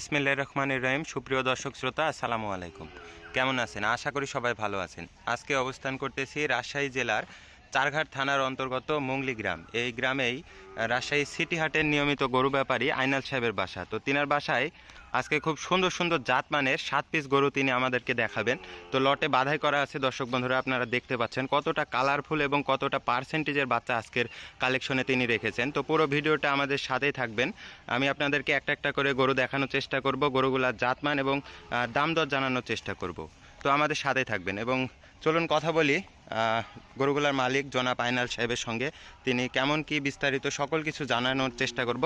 ইসমিল্লা রহমান রহিম, সুপ্রিয় দর্শক শ্রোতা, আসসালামু আলাইকুম। কেমন আছেন? আশা করি সবাই ভালো আছেন। আজকে অবস্থান করতেছি রাজশাহী জেলার চারঘাট থানার অন্তর্গত মংলি গ্রাম। এই গ্রামেই রাজশাহী সিটি হাটের নিয়মিত গরু ব্যাপারী আইনাল সাহেবের বাসা। তো তিনার বাসায় আজকে খুব সুন্দর সুন্দর জাতমানের সাত পিস গরু তিনি আমাদেরকে দেখাবেন। তো লটে বাধাই করা আছে, দর্শক বন্ধুরা, আপনারা দেখতে পাচ্ছেন কতটা কালারফুল এবং কতটা পার্সেন্টেজের বাচ্চা আজকের কালেকশনে তিনি রেখেছেন। তো পুরো ভিডিওটা আমাদের সাথেই থাকবেন। আমি আপনাদেরকে একটা একটা করে গরু দেখানোর চেষ্টা করব, গরুগুলার জাতমান এবং দাম দর জানানোর চেষ্টা করব। তো আমাদের সাথেই থাকবেন এবং চলুন কথা বলি গরুগুলার মালিক জনাব আইনাল সাহেবের সঙ্গে। তিনি কেমন কি বিস্তারিত সকল কিছু জানানোর চেষ্টা করব।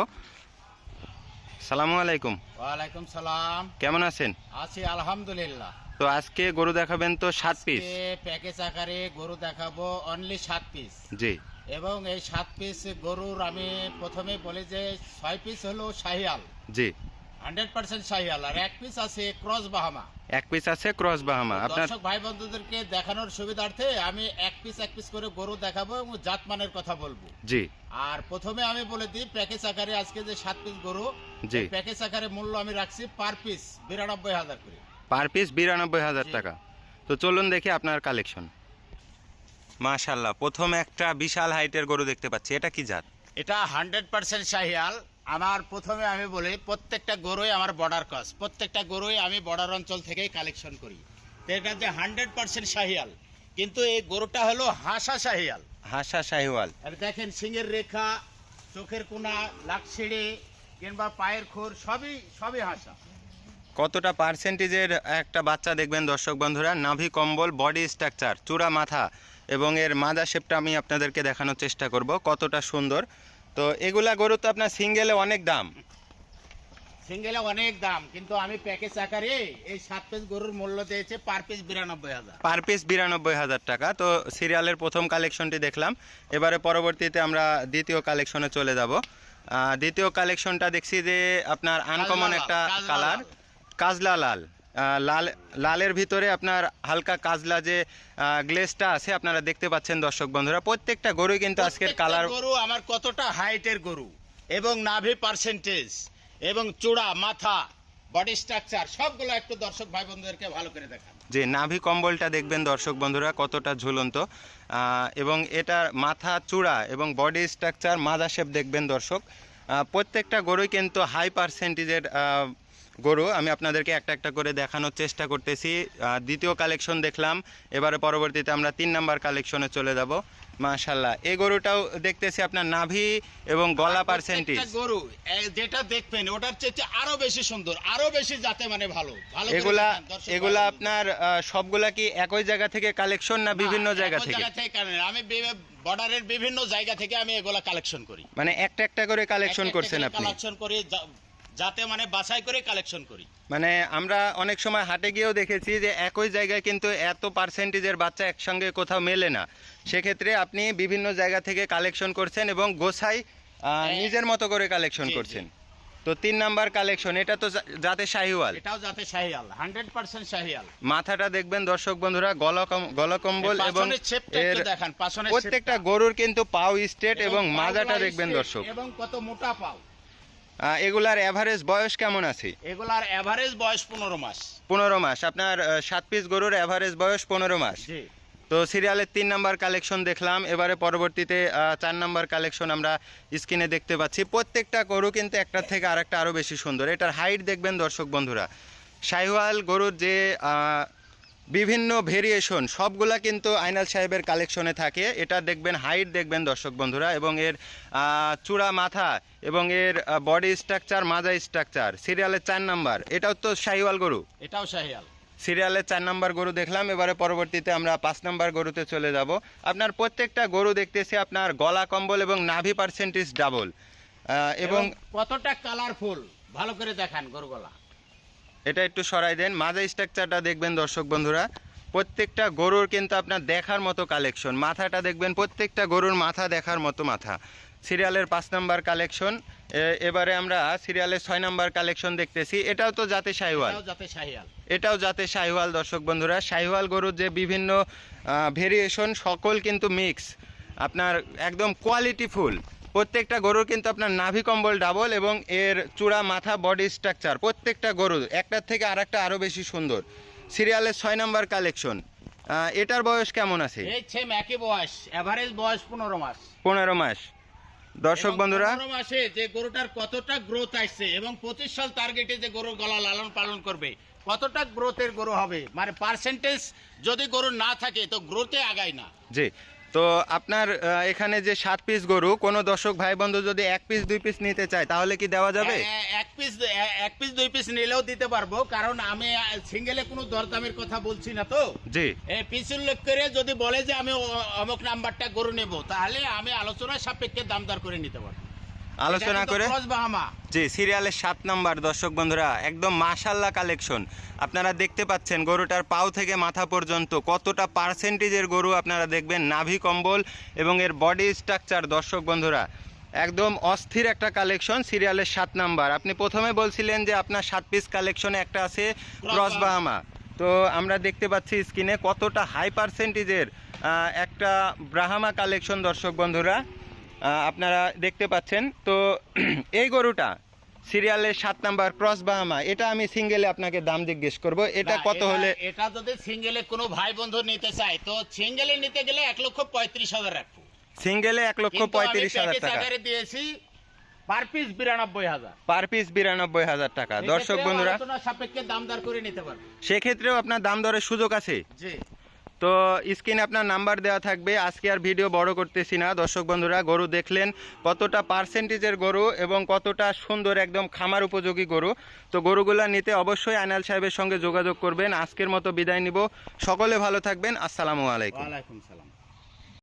সালামু আলাইকুম। ওয়ালাইকুম সালাম। কেমন আছেন? আছি আলহামদুলিল্লাহ। তো আজকে গরু দেখাবেন তো সাত পিস? প্যাকেজ আকারে গরু দেখাবো অনলি সাত পিস। জি। এবং এই সাত পিস গরুর আমি প্রথমে বলি যে ছয় পিস হলো শাহিয়াল। জি। হান্ড্রেড পার্সেন্ট শাহিয়াল আর এক পিস আছে ক্রস বাহামা। এক পিস আছে ক্রস বাহামা। আপনার দর্শক ভাই বন্ধুদেরকে দেখানোর সুবিধার্থে আমি এক পিস এক পিস করে গরু দেখাবো এবং জাতমানের কথা বলব। জি। আর প্রথমে আমি বলে দিই প্যাকেজ আকারে আজকে যে সাত পিস গরু জি। প্যাকেজ আকারে মূল্য আমি রাখছি পার পিস বিরানব্বই হাজার করে। পার পিস বিরানব্বই হাজার টাকা। তো চলুন দেখি আপনার কালেকশন মাশাল্লাহ প্রথম একটা বিশাল হাইটের গরু দেখতে পাচ্ছি। এটা কি জাত? এটা হান্ড্রেড পার্সেন্ট শাহিয়াল। আমার প্রথমে আমি বলি প্রত্যেকটা গরুই আমার বর্ডার ক্রস প্রত্যেকটা গরুই আমি বর্ডার অঞ্চল থেকেই কালেকশন করি। তো এটা যে হান্ড্রেড পার্সেন্ট শাহিয়াল কিন্তু এই গরুটা হলো হাসা শাহিয়াল। হাসা শাহিওয়াল। আর দেখেন সিংহের রেখা চোখের কোনা লাকছিড়ে কিংবা পায়ের খোর সবই সবই হাসা। কতটা পার্সেন্টেজের একটা বাচ্চা দেখবেন দর্শক বন্ধুরা? নাভি কম্বল বডি স্ট্রাকচার চূড়া মাথা এবং এর মাদা শেপটা আমি আপনাদেরকে দেখানোর চেষ্টা করব কতটা সুন্দর। তো এগুলা গরু তো আপনার সিঙ্গেলে অনেক দাম। সিঙ্গেলে অনেক দাম কিন্তু আমি প্যাকেজ আকারে এই সাত পিস গরুর মূল্য দিয়েছে পার পিস বিরানব্বই হাজার। পার পিস বিরানব্বই হাজার টাকা। তো সিরিয়ালের প্রথম কালেকশনটি দেখলাম। এবারে পরবর্তীতে আমরা দ্বিতীয় কালেকশনে চলে যাব। দ্বিতীয় কালেকশনটা দেখছি যে আপনার আনকমন একটা কালার। কাজলা লাল লাল লালের ভিতরে আপনার হালকা কাজলা যে গ্লেসটা আছে আপনারা দেখতে পাচ্ছেন দর্শক বন্ধুরা। প্রত্যেকটা গরুই কিন্তু আজকের কালার গরু আমার কতটা হাইটের গরু এবং নাভি পার্সেন্টেজ এবং চূড়া মাথা বডি স্ট্রাকচার সবগুলো একটু দর্শক ভাই বন্ধুদেরকে ভালো করে দেখান। যে নাভি কম্বলটা দেখবেন দর্শক বন্ধুরা কতটা ঝুলন্ত। এবং এটার মাথা চূড়া এবং বডি স্ট্রাকচার মাজা শেপ দেখবেন দর্শক। প্রত্যেকটা গরুই কিন্তু হাই পার্সেন্টেজের গরু আমি আপনাদেরকে একটা একটা করে দেখানোর চেষ্টা করতেছি। দ্বিতীয় কালেকশন দেখলাম এবারে পরবর্তীতে আমরা তিন নাম্বার কালেকশনে চলে যাব। মাশাল্লাহ এই গরুটাও দেখতেছি আপনার নাভি এবং গলা পার্সেন্টেজ গরু যেটা দেখবেন ওটার চেয়ে আরও বেশি সুন্দর আরও বেশি যাতে মানে ভালো। ভালো এগুলা এগুলা আপনার সবগুলা কি একই জায়গা থেকে কালেকশন না বিভিন্ন জায়গা থেকে? আমি বর্ডারের বিভিন্ন জায়গা থেকে আমি এগুলা কালেকশন করি। মানে একটা একটা করে কালেকশন করছেন আপনি? কালেকশন করি যাতে মানে বাছাই করে কালেকশন করি। মানে আমরা অনেক সময় হাটে গিয়েও দেখেছি যে একই জায়গায় কিন্তু এত পার্সেন্টেজের বাচ্চা একসঙ্গে কোথাও মেলে না। সেক্ষেত্রে আপনি বিভিন্ন জায়গা থেকে কালেকশন করছেন এবং গোসাই হ্যাঁ। নিজের মতো করে কালেকশন। করছেন। তো তিন নাম্বার কালেকশন এটা তো যাতে শাহিওয়াল। এটাও যাতে হান্ড্রেড পার্সেন্ট শাহিয়াল মাথাটা দেখবেন দর্শক বন্ধুরা গলকম গলকম্বল এবং এর প্রত্যেকটা গরুর কিন্তু পাও স্টেট এবং মাজাটা দেখবেন দর্শক। এবং কত মোটা পাও। এগুলার এভারেজ বয়স কেমন আছে? এগুলার এভারেজ বয়স পনেরো মাস। পনেরো মাস। আপনার সাত পিস গরুর এভারেজ বয়স পনেরো মাস। জি। তো সিরিয়ালের তিন নাম্বার কালেকশন দেখলাম। এবারে পরবর্তীতে চার নাম্বার কালেকশন আমরা স্ক্রিনে দেখতে পাচ্ছি। প্রত্যেকটা গরু কিন্তু একটার থেকে আরেকটা আরও বেশি সুন্দর। এটার হাইট দেখবেন দর্শক বন্ধুরা। শাহিওয়াল গরুর যে বিভিন্ন ভেরিয়েশন সবগুলা কিন্তু আইনাল সাহেবের কালেকশনে থাকে। এটা দেখবেন হাইট দেখবেন দর্শক বন্ধুরা এবং এর চূড়া মাথা এবং এর বডি স্ট্রাকচার মাজা স্ট্রাকচার সিরিয়ালের চার নাম্বার এটাও তো শাহিওয়াল গরু? এটাও শাহিয়াল সিরিয়ালের চার নাম্বার গরু দেখলাম এবারে পরবর্তীতে আমরা পাঁচ নাম্বার গরুতে চলে যাব। আপনার প্রত্যেকটা গরু দেখতেছি আপনার গলা কম্বল এবং নাভি পার্সেন্টেজ ডাবল এবং এবং কতটা কালারফুল ভালো করে দেখান গরুগুলা। এটা একটু সরাই দেন। মাঝে স্ট্রাকচারটা দেখবেন দর্শক বন্ধুরা প্রত্যেকটা গরুর কিন্তু আপনার দেখার মতো কালেকশন মাথাটা দেখবেন প্রত্যেকটা গরুর মাথা দেখার মতো মাথা। সিরিয়ালের পাঁচ নাম্বার কালেকশন এবারে আমরা সিরিয়ালের ছয় নাম্বার কালেকশন দেখতেছি। এটাও তো জাতে শাহিওয়াল। এটাও যাতে শাহিওয়াল। দর্শক বন্ধুরা। শাহিওয়াল গরুর যে বিভিন্ন ভেরিয়েশন সকল কিন্তু মিক্স আপনার একদম কোয়ালিটি ফুল প্রত্যেকটা গরুর কিন্তু আপনার নাভি কম্বল ডাবল এবং এর চূড়া মাথা বডি স্ট্রাকচার প্রত্যেকটা গরু একটার থেকে আরেকটা আরও বেশি সুন্দর। সিরিয়ালের ছয় নাম্বার কালেকশন এটার বয়স কেমন আছে? একই বয়স এভারেজ বয়স পনেরো মাস। পনেরো মাস। দর্শক বন্ধুরা মাসে যে গরুটার কতটা গ্রোথ আসছে এবং পঁচিশ সাল টার্গেটে যে গরুর গলা লালন পালন করবে কতটা গ্রোথের গরু হবে? মানে পার্সেন্টেজ যদি গরু না থাকে তো গ্রোথে আগায় না। জি তো আপনার এখানে যে সাত পিস গরু কোনো দর্শক ভাই বন্ধু যদি এক পিস দুই পিস নিতে চায় তাহলে কি দেওয়া যাবে? এক পিস এক পিস দুই পিস নিলেও দিতে পারব কারণ আমি সিঙ্গেলে কোনো দরদামের কথা বলছি না তো। জি। এই পিস উল্লেখ করে যদি বলে যে আমি অমুক নাম্বারটা গরু নেব তাহলে আমি আলোচনার সাপেক্ষে দাম দর করে নিতে পারব। আলোচনা করে জি সিরিয়ালের সাত নাম্বার দর্শক বন্ধুরা একদম মাশাল্লাহ কালেকশন আপনারা দেখতে পাচ্ছেন গরুটার পাও থেকে মাথা পর্যন্ত কতটা পার্সেন্টেজের গরু আপনারা দেখবেন নাভি কম্বল এবং এর বডি স্ট্রাকচার দর্শক বন্ধুরা একদম অস্থির একটা কালেকশন সিরিয়ালের সাত নাম্বার। আপনি প্রথমে বলছিলেন যে আপনার সাত পিস কালেকশনে একটা আছে ক্রস বাহামা। তো আমরা দেখতে পাচ্ছি স্ক্রিনে কতটা হাই পার্সেন্টেজের একটা ব্রাহামা কালেকশন দর্শক বন্ধুরা। আপনারা দেখতে পাচ্ছেন। তো এই গরুটা সিরিয়ালের সাত নাম্বার ক্রস বাহামা এটা আমি সিঙ্গেলে আপনাকে দাম জিজ্ঞেস করব। এটা কত হলে এটা যদি সিঙ্গেলে কোনো ভাই বন্ধু নিতে চায় তো সিঙ্গেলে নিতে গেলে এক লক্ষ পঁয়ত্রিশ হাজার রাখব সিঙ্গেলে এক লক্ষ পঁয়ত্রিশ হাজার টাকা। দিয়েছি পার পিস বিরানব্বই হাজার। পার পিস বিরানব্বই হাজার টাকা। দর্শক বন্ধুরা সাপেক্ষে দাম দর করে নিতে পারব। সেক্ষেত্রেও আপনার দাম দরের সুযোগ আছে? জি। তো স্ক্রিনে আপনার নাম্বার দেওয়া থাকবে। আজকে আর ভিডিও বড় করতেছি না। দর্শক বন্ধুরা, গরু দেখলেন কতটা পার্সেন্টেজের গরু এবং কতটা সুন্দর একদম খামার উপযোগী গরু। তো গরুগুলো নিতে অবশ্যই আনাল সাহেবের সঙ্গে যোগাযোগ করবেন। আজকের মতো বিদায় নিব। সকলে ভালো থাকবেন। আসসালামু আলাইকুম। আলাইকুম সালাম।